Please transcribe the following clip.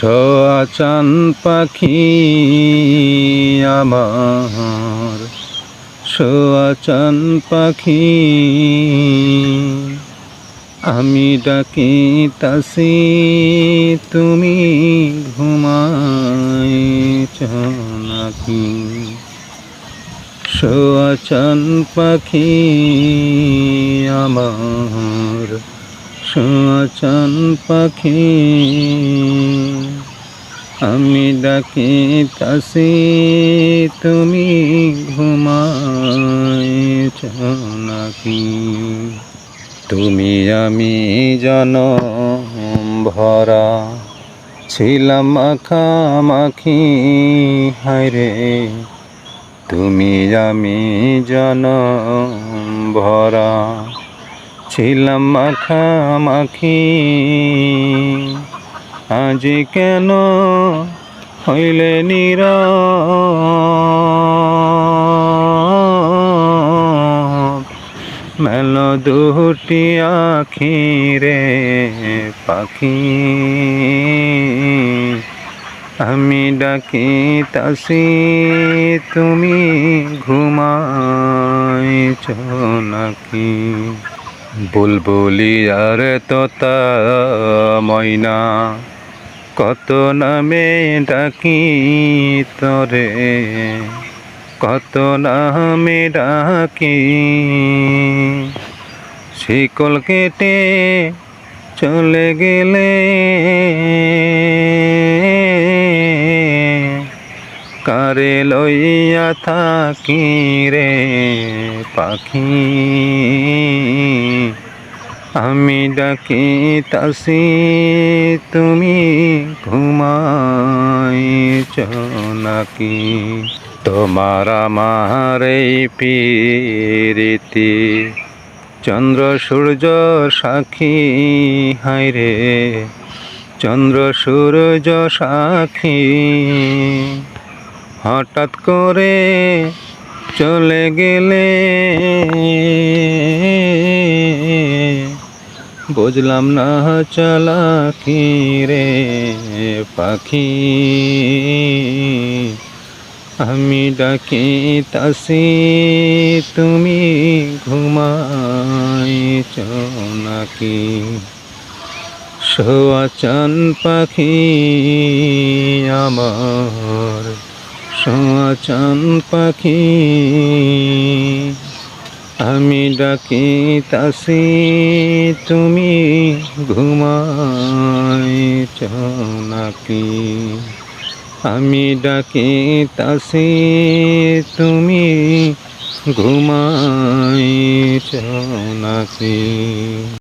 সোয়াচান পাখি আমার। সোয়াচান পাখি আমি ডাকি তাসি তুমি ঘুমাইছ নাকি? সোয়াচান পাখি আমার। সোয়াচান পাখি আমি ডাকি তাসি, তুমি ঘুমাইছ নাকি? তুমি আমি জনম ভরা ছিলাম মাখামাখি, হায়রে। তুমি আমি জনম ভরা ছিলাম মাখামাখি। আজ কেন হইলে নিরা? মেল দুটি আখি রে পাখি। আমি ডাকি তাসি, তুমি ঘুমাইছ নাকি? বুলবুলি আর তোতা ময়না। কত নামে ডাকি তরে? কত নামে ডাকি? শিকল কেটে চলে গেলে কারে লইয়া থাকি রে পাখি? আমি ডাকি তাসি, তুমি ঘুমাইছ নাকি? তোমার আমার এই পিরিতি, চন্দ্র, সূর্য, সাক্ষী হাইরে চন্দ্র, সূর্য, সাক্ষী, হঠাৎ করে চলে গেলে বুঝলাম না চালাকি রে পাখি। আমি ডাকি তাসি, তুমি ঘুমাইছ নাকি? সোয়াচান পাখি আমার সোয়াচান পাখি। আমি ডাকি তাসি তুমি ঘুমাইছ নাকি? আমি ডাকি তাসি তুমি ঘুমাইছ নাকি?